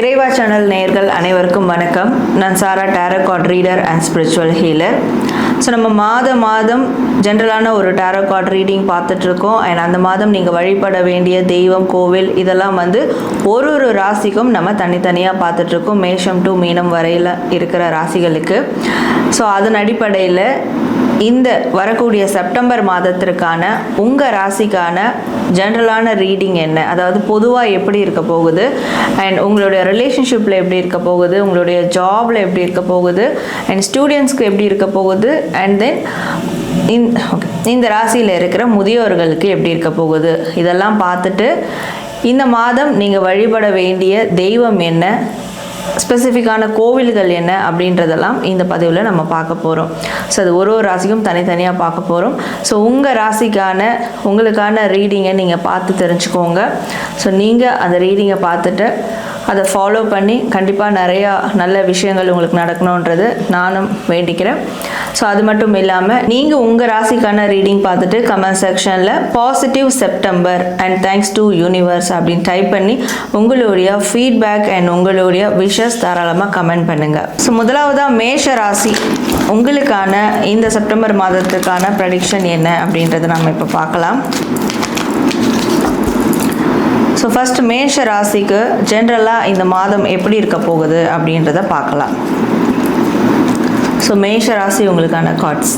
இறைவா சேனல் நேயர்கள் அனைவருக்கும் வணக்கம். நான் Sara tarot reader and spiritual healer so நம்ம மாதம் மாதம் ஜென்ரலான ஒரு டேரோ கார்ட் ரீடிங் பார்த்துட்ருக்கோம் அண்ட் அந்த மாதம் நீங்கள் வழிபட வேண்டிய தெய்வம் கோவில் இதெல்லாம் வந்து ஒரு ஒரு ராசிக்கும் நம்ம தனித்தனியாக பார்த்துட்ருக்கோம் மேஷம் டு மீனம் வரையில் இருக்கிற ராசிகளுக்கு. ஸோ அதன் அடிப்படையில் இந்த வரக்கூடிய செப்டம்பர் மாதத்திற்கான உங்கள் ராசிக்கான ஜென்ரலான ரீடிங் என்ன? அதாவது பொதுவாக எப்படி இருக்க போகுது? அண்ட் உங்களுடைய ரிலேஷன்ஷிப்பில் எப்படி இருக்க போகுது? உங்களுடைய ஜாபில் எப்படி இருக்க போகுது? அண்ட் ஸ்டூடெண்ட்ஸ்க்கு எப்படி இருக்க போகுது? அண்ட் தென் இந்த இந்த ராசியில் இருக்கிற முதியோர்களுக்கு எப்படி இருக்க போகுது? இதெல்லாம் பார்த்துட்டு இந்த மாதம் நீங்கள் வழிபட வேண்டிய தெய்வம் என்ன? ஸ்பெசிஃபிக்கான கோவில்கள் என்ன? அப்படின்றதெல்லாம் இந்த பதிவில் நம்ம பார்க்க போகிறோம் ஸோ அது ஒரு ஒரு ராசிக்கும் தனித்தனியாக பார்க்க போகிறோம் ஸோ உங்கள் ராசிக்கான உங்களுக்கான ரீடிங்கை நீங்கள் பார்த்து தெரிஞ்சுக்கோங்க. ஸோ நீங்கள் அந்த ரீடிங்கை பார்த்துட்டு அதை ஃபாலோ பண்ணி கண்டிப்பாக நிறையா நல்ல விஷயங்கள் உங்களுக்கு நடக்கணுன்றது நானும் வேண்டிக்கிறேன். ஸோ அது மட்டும் இல்லாமல் நீங்கள் உங்கள் ராசிக்கான ரீடிங் பார்த்துட்டு கமெண்ட் செக்ஷனில் positive September and thanks to universe அப்படின்னு டைப் பண்ணி உங்களுடைய ஃபீட்பேக் அண்ட் உங்களுடைய விஷஸ் தாராளமாக கமெண்ட் பண்ணுங்கள் ஸோ முதலாவதாக மேஷ ராசி உங்களுக்கான இந்த செப்டம்பர் மாதத்துக்கான ப்ரடிக்ஷன் என்ன அப்படின்றத நம்ம இப்போ பார்க்கலாம். ஸோ ஃபஸ்ட் மேஷ ராசிக்கு ஜென்ரலாக இந்த மாதம் எப்படி இருக்க போகுது அப்படின்றத பார்க்கலாம். ஸோ மேஷ ராசி உங்களுக்கான கார்ட்ஸ்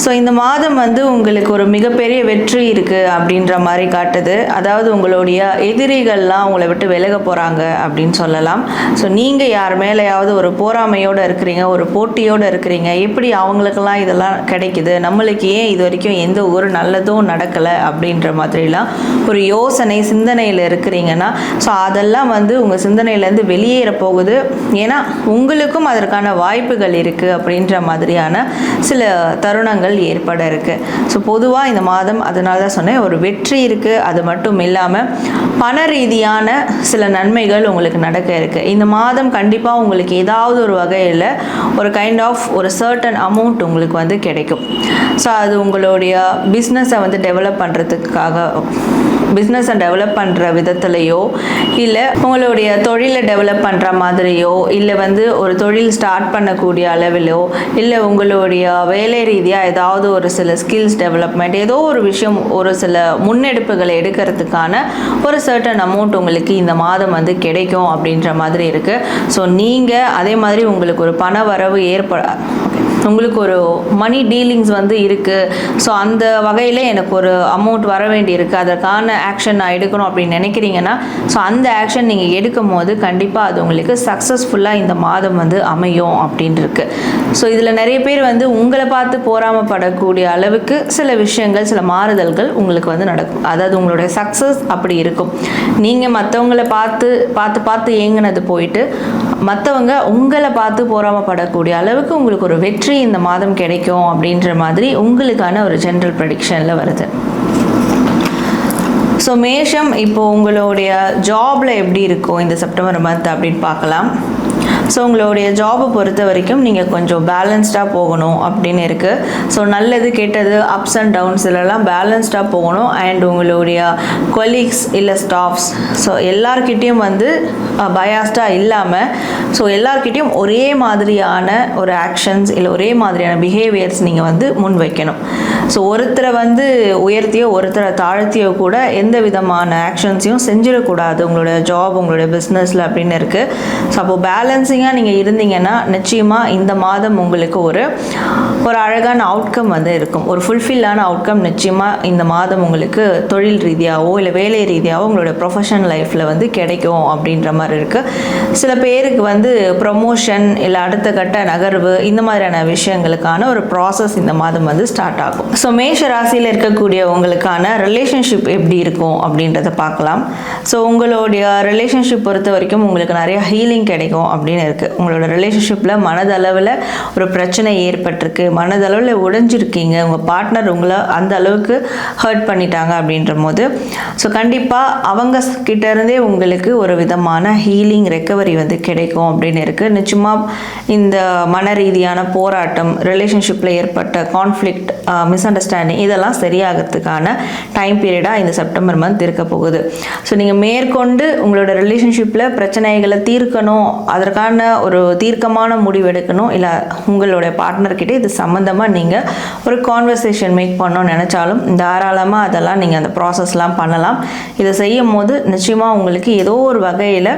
ஸோ இந்த மாதம் வந்து உங்களுக்கு ஒரு மிகப்பெரிய வெற்றி இருக்குது அப்படின்ற மாதிரி காட்டுது. அதாவது உங்களுடைய எதிரிகள்லாம் உங்களை விட்டு விலக போகிறாங்க அப்படின்னு சொல்லலாம். ஸோ நீங்கள் யார் மேலேயாவது ஒரு போராமையோடு இருக்கிறீங்க ஒரு போட்டியோடு இருக்கிறீங்க எப்படி அவங்களுக்கெல்லாம் இதெல்லாம் கிடைக்குது நம்மளுக்கு ஏன் இது வரைக்கும் எந்த ஒரு நல்லதும் நடக்கலை அப்படின்ற மாதிரிலாம் ஒரு யோசனை சிந்தனையில் இருக்கிறீங்கன்னா ஸோ அதெல்லாம் வந்து உங்கள் சிந்தனையிலேருந்து வெளியேற போகுது. ஏன்னா உங்களுக்கும் அதற்கான வாய்ப்புகள் இருக்குது அப்படின்ற மாதிரியான சில தருணங்கள் ஏற்பட இருக்கு ஸோ பொதுவாக இந்த மாதம் அதனால தான் சொன்னேன் ஒரு வெற்றி இருக்குது அது மட்டும் இல்லாமல் பண ரீதியான சில நன்மைகள் உங்களுக்கு நடக்க இருக்குது இந்த மாதம் கண்டிப்பாக உங்களுக்கு ஏதாவது ஒரு வகையில் ஒரு கைண்ட் ஆஃப் ஒரு சர்டன் அமௌண்ட் உங்களுக்கு வந்து கிடைக்கும். ஸோ அது உங்களுடைய பிஸ்னஸை வந்து டெவலப் பண்ணுறதுக்காக பிஸ்னஸை டெவலப் பண்ணுற விதத்துலையோ இல்லை உங்களுடைய தொழிலை டெவலப் பண்ணுற மாதிரியோ இல்லை வந்து ஒரு தொழில் ஸ்டார்ட் பண்ணக்கூடிய அளவிலோ இல்லை உங்களுடைய வேலை ரீதியாக ஏதாவது ஒரு சில ஸ்கில்ஸ் டெவலப்மெண்ட் ஏதோ ஒரு விஷயம் ஒரு சில முன்னெடுப்புகளை எடுக்கிறதுக்கான ஒரு சர்டன் அமௌண்ட் உங்களுக்கு இந்த மாதம் வந்து கிடைக்கும் அப்படின்ற மாதிரி இருக்குது ஸோ நீங்கள் அதே மாதிரி உங்களுக்கு ஒரு பண வரவு ஏற்பட உங்களுக்கு ஒரு மணி டீலிங்ஸ் வந்து இருக்குது ஸோ அந்த வகையில் எனக்கு ஒரு அமௌண்ட் வர வேண்டியிருக்கு அதற்கான ஆக்ஷன் நான் எடுக்கணும் அப்படின்னு நினைக்கிறீங்கன்னா ஸோ அந்த ஆக்ஷன் நீங்கள் எடுக்கும் போது கண்டிப்பாக அது உங்களுக்கு சக்ஸஸ்ஃபுல்லாக இந்த மாதம் வந்து அமையும் அப்படின்ட்டுருக்கு ஸோ இதில் நிறைய பேர் வந்து உங்களை பார்த்து போராமப்படக்கூடிய அளவுக்கு சில விஷயங்கள் சில மாறுதல்கள் உங்களுக்கு வந்து நடக்கும். அதாவது உங்களுடைய சக்ஸஸ் அப்படி இருக்கும். நீங்கள் மற்றவங்களை பார்த்து பார்த்து பார்த்து ஏங்கினது போயிட்டு மற்றவங்க உங்களை பார்த்து போராமப்படக்கூடிய அளவுக்கு உங்களுக்கு ஒரு வெற்றி இந்த மாதம் கிடைக்கும் அப்படின்ற மாதிரி உங்களுக்கான ஒரு ஜென்ரல் ப்ரடிக்ஷனில் வருது. ஸோ மேஷம் இப்போ உங்களுடைய ஜாபில் எப்படி இருக்கும் இந்த செப்டம்பர் மந்த் அப்படின்னு பார்க்கலாம். ஸோ உங்களுடைய ஜாபை பொறுத்த வரைக்கும் நீங்கள் கொஞ்சம் பேலன்ஸ்டாக போகணும் அப்படின்னு இருக்குது ஸோ நல்லது கெட்டது அப்ஸ் அண்ட் டவுன்ஸ் இதெல்லாம் பேலன்ஸ்டாக போகணும். அண்ட் உங்களுடைய கொலீக்ஸ் இல்லை ஸ்டாஃப்ஸ் ஸோ எல்லார்கிட்டேயும் வந்து பயாஸ்டாக இல்லாமல் ஸோ எல்லார்கிட்டேயும் ஒரே மாதிரியான ஒரு ஆக்ஷன்ஸ் இல்லை ஒரே மாதிரியான பிஹேவியர்ஸ் நீங்கள் வந்து முன் வைக்கணும். ஸோ ஒருத்தரை வந்து உயர்த்தியோ ஒருத்தரை தாழ்த்தியோ கூட எந்த விதமான ஆக்ஷன்ஸையும் செஞ்சிடக்கூடாது உங்களுடைய ஜாப் உங்களுடைய பிஸ்னஸில் அப்படின்னு இருக்குது ஸோ அப்போ பேலன்சிங்காக நீங்கள் இருந்தீங்கன்னா நிச்சயமாக இந்த மாதம் உங்களுக்கு ஒரு ஒரு அழகான அவுட்கம் வந்து இருக்கும். ஒரு ஃபுல்ஃபில்லான அவுட்கம் நிச்சயமாக இந்த மாதம் உங்களுக்கு தொழில் ரீதியாகவோ இல்லை வேலை ரீதியாகவோ உங்களோட ப்ரொஃபஷனல் லைஃப்பில் வந்து கிடைக்கும் அப்படின்ற மாதிரி இருக்குது சில பேருக்கு வந்து ப்ரொமோஷன் இல்லை அடுத்த கட்ட நகர்வு இந்த மாதிரியான விஷயங்களுக்கான ஒரு ப்ராசஸ் இந்த மாதம் வந்து ஸ்டார்ட் ஆகும். ஸோ மேஷ ராசியில் இருக்கக்கூடிய உங்களுக்கான ரிலேஷன்ஷிப் எப்படி இருக்கும் அப்படின்றத பார்க்கலாம். ஸோ உங்களுடைய ரிலேஷன்ஷிப் பொறுத்த வரைக்கும் உங்களுக்கு நிறைய ஹீலிங் கிடைக்கும் அப்படின்னு இருக்குது உங்களோட ரிலேஷன்ஷிப்பில் மனதளவில் ஒரு பிரச்சனை ஏற்பட்டிருக்கு. மனதளவில் உடைஞ்சிருக்கீங்க. உங்கள் பார்ட்னர் உங்களை அந்த அளவுக்கு ஹர்ட் பண்ணிட்டாங்க அப்படின்ற போது ஸோ கண்டிப்பாக அவங்க கிட்டேருந்தே உங்களுக்கு ஒரு விதமான ஹீலிங் ரெக்கவரி வந்து கிடைக்கும் அப்படின்னு இருக்குது நிச்சயமாக இந்த மன ரீதியான போராட்டம் ரிலேஷன்ஷிப்பில் ஏற்பட்ட கான்ஃப்ளிக்ட் மிஸ் அண்டர்ஸ்டாண்டிங் இதெல்லாம் சரியாகிறதுக்கான டைம் பீரியடாக இந்த செப்டம்பர் மந்த் இருக்க போகுது. ஸோ நீங்கள் மேற்கொண்டு உங்களோட ரிலேஷன்ஷிப்பில் பிரச்சனைகளை தீர்க்கணும். அதற்கான ஒரு தீர்க்கமான முடிவு எடுக்கணும். இல்லை உங்களுடைய பார்ட்னர்கிட்ட இது சம்மந்தமாக நீங்கள் ஒரு கான்வர்சேஷன் மேக் பண்ணணும்னு நினச்சாலும் தாராளமாக அதெல்லாம் நீங்கள் அந்த ப்ராசஸ்லாம் பண்ணலாம். இதை செய்யும் போது நிச்சயமாக உங்களுக்கு ஏதோ ஒரு வகையில்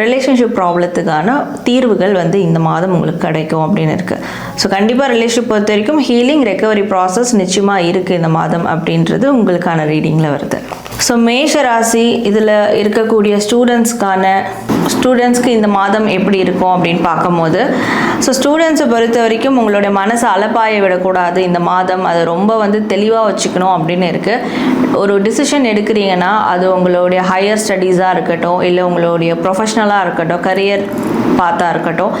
ரிலேஷன்ஷிப் ப்ராப்ளத்துக்கான தீர்வுகள் வந்து இந்த மாதம் உங்களுக்கு கிடைக்கும் அப்படின்னு இருக்குது ஸோ கண்டிப்பாக ரிலேஷன்ஷிப் பொறுத்த வரைக்கும் ஹீலிங் ரெக்கவரி ப்ராசஸ் நிச்சயமாக இருக்குது இந்த மாதம் அப்படின்றது உங்களுக்கான ரீடிங்கில் வருது. ஸோ மேஷ ராசி இதில் இருக்கக்கூடிய ஸ்டூடெண்ட்ஸ்க்கான ஸ்டூடெண்ட்ஸ்க்கு இந்த மாதம் எப்படி இருக்கும் அப்படின்னு பார்க்கும்போது ஸோ ஸ்டூடெண்ட்ஸை பொறுத்த வரைக்கும் உங்களுடைய மனசை அலப்பாய விடக்கூடாது. இந்த மாதம் அதை ரொம்ப வந்து தெளிவாக வச்சுக்கணும் அப்படின்னு இருக்குது ஒரு டிசிஷன் எடுக்கிறீங்கன்னா அது உங்களுடைய ஹையர் ஸ்டடீஸாக இருக்கட்டும் இல்லை உங்களுடைய ப்ரொஃபஷ்னலாக இருக்கட்டும் கரியர் பார்த்தா இருக்கட்டும்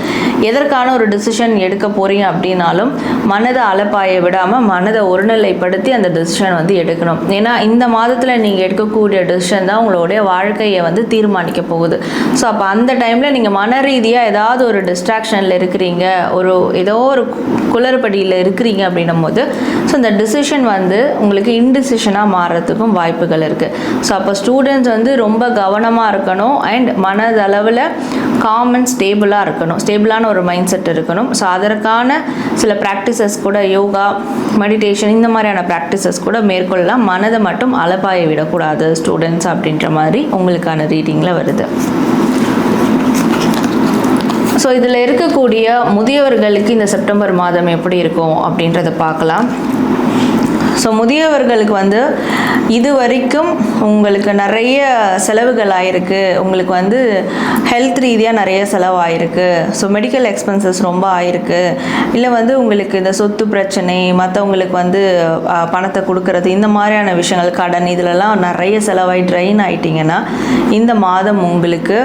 எதற்கான ஒரு டிசிஷன் எடுக்க போகிறீங்க அப்படின்னாலும் மனதை அலப்பாய விடாமல் மனதை ஒருநிலைப்படுத்தி அந்த டிசிஷன் வந்து எடுக்கணும். ஏன்னா இந்த மாதத்தில் நீங்கள் எடுக்கக்கூடிய டிசிஷன் தான் உங்களுடைய வாழ்க்கையை வந்து தீர்மானிக்க போகுது. ஸோ அப்போ அந்த டைமில் நீங்கள் மன ரீதியாக ஏதாவது ஒரு டிஸ்ட்ராக்ஷனில் இருக்கிறீங்க ஒரு ஏதோ ஒரு குளறுபடியில் இருக்கிறீங்க அப்படின்னும் போது ஸோ அந்த டிசிஷன் வந்து உங்களுக்கு இன்டிசிஷனாக மாறுறதுக்கும் வாய்ப்புகள் இருக்குது ஸோ அப்போ ஸ்டூடெண்ட்ஸ் வந்து ரொம்ப கவனமாக இருக்கணும் அண்ட் மனதளவில் காம் அண்ட் ஸ்டேபிளாக இருக்கணும். ஸ்டேபிளான ஒரு மைண்ட் செட் இருக்கணும். ஸோ அதற்கான சில ப்ராக்டிசஸ் கூட யோகா மெடிடேஷன் இந்த மாதிரியான ப்ராக்டிசஸ் கூட மேற்கொள்ளலாம். மனதை மட்டும் அலப்பாய விடக்கூடாது ஸ்டூடெண்ட்ஸ் அப்படின்ற மாதிரி உங்களுக்கான ரீடிங்கில் வருது. ஸோ இதில் இருக்கக்கூடிய முதியவர்களுக்கு இந்த செப்டம்பர் மாதம் எப்படி இருக்கும் அப்படின்றத பார்க்கலாம். ஸோ முதியவர்களுக்கு வந்து இது வரைக்கும் உங்களுக்கு நிறைய செலவுகள் ஆயிருக்கு உங்களுக்கு வந்து ஹெல்த் ரீதியாக நிறைய செலவாயிருக்கு. ஸோ மெடிக்கல் எக்ஸ்பென்சஸ் ரொம்ப ஆயிருக்கு. இல்லை வந்து உங்களுக்கு இந்த சொத்து பிரச்சனை மற்றவங்களுக்கு வந்து பணத்தை கொடுக்கறது இந்த மாதிரியான விஷயங்கள் கடன் இதிலெல்லாம் நிறைய செலவாகி ட்ரெயின் ஆயிட்டீங்கன்னா இந்த மாதம் உங்களுக்கு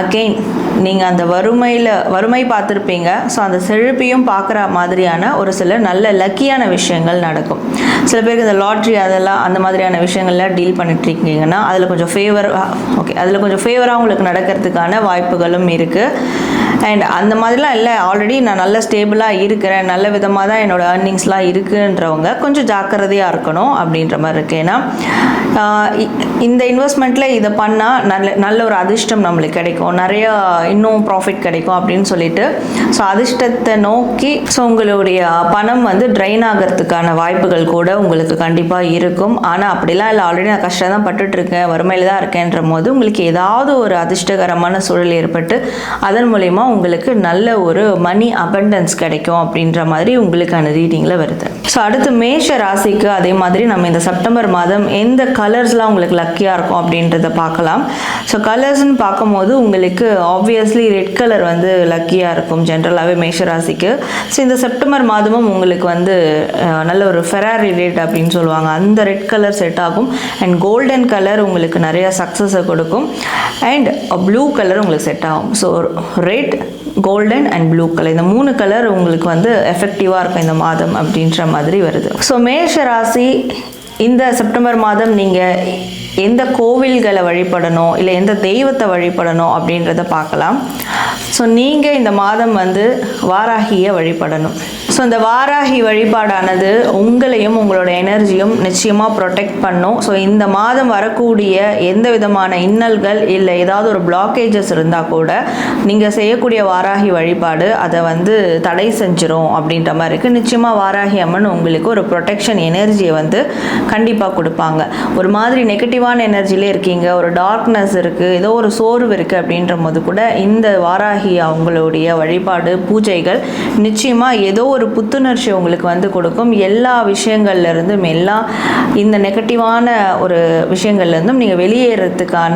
அகெயின் நீங்கள் அந்த வறுமையில் வறுமை பார்த்துருப்பீங்க. ஸோ அந்த செழிப்பையும் பார்க்குற மாதிரியான ஒரு சில நல்ல லக்கியான விஷயங்கள் நடக்கும். சில பேருக்கு இந்த லாட்ரி அதெல்லாம் அந்த மாதிரியான விஷயங்கள்லாம் டீல் பண்ணிட்டு இருக்கீங்கன்னா அதில் கொஞ்சம் ஃபேவர் ஓகே அதில் கொஞ்சம் ஃபேவராக உங்களுக்கு நடக்கிறதுக்கான வாய்ப்புகளும் இருக்குது அண்ட் அந்த மாதிரிலாம் இல்லை. ஆல்ரெடி நான் நல்ல ஸ்டேபிளாக இருக்கிறேன். நல்ல விதமாக தான் என்னோடய ஏர்னிங்ஸ்லாம் இருக்குன்றவங்க கொஞ்சம் ஜாக்கிரதையாக இருக்கணும் அப்படின்ற மாதிரி இருக்குது ஏன்னா இ- இந்த இன்வெஸ்ட்மெண்ட்டில் இதை பண்ணால் நல்ல நல்ல ஒரு அதிர்ஷ்டம் நம்மளுக்கு கிடைக்கும். நிறைய இன்னும் ப்ராஃபிட் கிடைக்கும் அப்படின்னு சொல்லிட்டு. ஸோ அதிர்ஷ்டத்தை நோக்கி ஸோ உங்களுடைய பணம் வந்து ட்ரைன் ஆகிறதுக்கான வாய்ப்புகள் கூட உங்களுக்கு கண்டிப்பாக இருக்கும். ஆனால் அப்படிலாம் இல்லை. ஆல்ரெடி நான் கஷ்டம் தான் பட்டுட்ருக்கேன். வறுமையில் தான் இருக்கேன்ற போது உங்களுக்கு ஏதாவது ஒரு அதிர்ஷ்டகரமான சூழல் ஏற்பட்டு அதன் மூலயமா உங்களுக்கு நல்ல ஒரு மணி அபண்டன்ஸ் கிடைக்கும் அப்படின்ற மாதிரி உங்களுக்கான ரீடிங்கில் வருது. ஸோ அடுத்து மேஷ ராசிக்கு அதே மாதிரி நம்ம இந்த செப்டம்பர் மாதம் எந்த கலர்ஸ்லாம் உங்களுக்கு லக்கியாக இருக்கும் அப்படின்றத பார்க்கலாம். ஸோ கலர்ஸ்னு பார்க்கும்போது உங்களுக்கு ஆப்வியஸ்லி ரெட் கலர் வந்து லக்கியாக இருக்கும் ஜென்ரலாகவே மேஷ ராசிக்கு. ஸோ இந்த செப்டம்பர் மாதமும் உங்களுக்கு வந்து நல்ல ஒரு ஃபெராரி ரெட் அப்படின்னு சொல்லுவாங்க. அந்த ரெட் கலர் செட் ஆகும். அண்ட் கோல்டன் கலர் உங்களுக்கு நிறையா சக்ஸஸை கொடுக்கும். அண்ட் ப்ளூ கலர் உங்களுக்கு செட் ஆகும். So red golden and blue colour இந்த மூணு கலர் உங்களுக்கு வந்து எஃபெக்டிவாக இருக்கும் இந்த மாதம் அப்படின்ற மாதிரி வருது. ஸோ மேஷ ராசி இந்த செப்டம்பர் மாதம் நீங்கள் எந்த கோவில்களை வழிபடணும் இல்லை எந்த தெய்வத்தை வழிபடணும் அப்படின்றத பார்க்கலாம். ஸோ நீங்கள் இந்த மாதம் வந்து வாராகியை வழிபடணும். ஸோ இந்த வாராகி வழிபாடானது உங்களையும் உங்களோட எனர்ஜியும் நிச்சயமாக ப்ரொடெக்ட் பண்ணும். ஸோ இந்த மாதம் வரக்கூடிய எந்த விதமான இன்னல்கள் இல்லை ஏதாவது ஒரு பிளாக்கேஜஸ் இருந்தால் கூட நீங்கள் செய்யக்கூடிய வாராகி வழிபாடு அதை வந்து தடை செஞ்சிடும் அப்படின்ற மாதிரி இருக்குது நிச்சயமாக வாராகி அம்மன் உங்களுக்கு ஒரு ப்ரொடெக்ஷன் எனர்ஜியை வந்து கண்டிப்பாக கொடுப்பாங்க. ஒரு மாதிரி நெகட்டிவான எனர்ஜிலே இருக்கீங்க ஒரு டார்க்னஸ் இருக்குது ஏதோ ஒரு சோர்வு இருக்குது அப்படின்ற போது கூட இந்த வாராகி அவங்களுடைய வழிபாடு பூஜைகள் நிச்சயமாக ஏதோ ஒரு புத்துணர்ச்சி உங்களுக்கு வந்து கொடுக்கும். எல்லா விஷயங்கள்லேருந்தும் எல்லா இந்த நெகட்டிவான ஒரு விஷயங்கள்லேருந்தும் நீங்கள் வெளியேறதுக்கான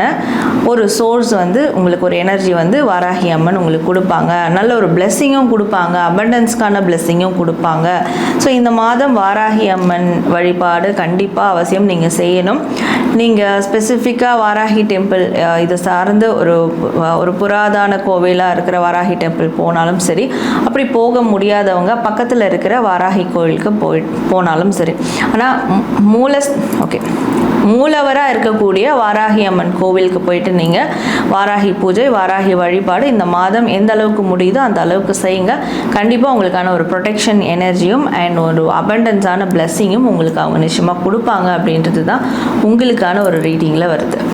ஒரு சோர்ஸ் வந்து உங்களுக்கு ஒரு எனர்ஜி வந்து வாராகி அம்மன் உங்களுக்கு கொடுப்பாங்க. நல்ல ஒரு பிளெஸ்ஸிங்கும் கொடுப்பாங்க அபண்டன்ஸ்க்கான பிளெஸ்ஸிங்கும் கொடுப்பாங்க. ஸோ இந்த மாதம் வாராகி அம்மன் வழிபாடு கண்டிப்பாக அவசியம் நீங்கள் செய்யணும். நீங்கள் நீங்கள் ஸ்பெசிஃபிக்காக வாராகி டெம்பிள் இதை சார்ந்து ஒரு ஒரு புராதன கோவிலாக இருக்கிற வாராகி டெம்பிள் போனாலும் சரி அப்படி போக முடியாதவங்க பக்கத்தில் இருக்கிற வாராகி கோவிலுக்கு போய் போனாலும் சரி. ஆனால் மூல ஓகே மூலவராக இருக்கக்கூடிய வாராகி அம்மன் கோவிலுக்கு போயிட்டு நீங்கள் வாராகி பூஜை வாராகி வழிபாடு இந்த மாதம் எந்த அளவுக்கு முடியுதோ அந்த அளவுக்கு செய்யுங்க. கண்டிப்பாக உங்களுக்கான ஒரு ப்ரொடெக்ஷன் எனர்ஜியும் அண்ட் ஒரு அபண்டன்ஸான பிளெஸ்ஸிங்கும் உங்களுக்கு அவங்க நிச்சயமாக கொடுப்பாங்க அப்படின்றது தான் உங்களுக்கான ஒரு ரீடிங்கில் வருது.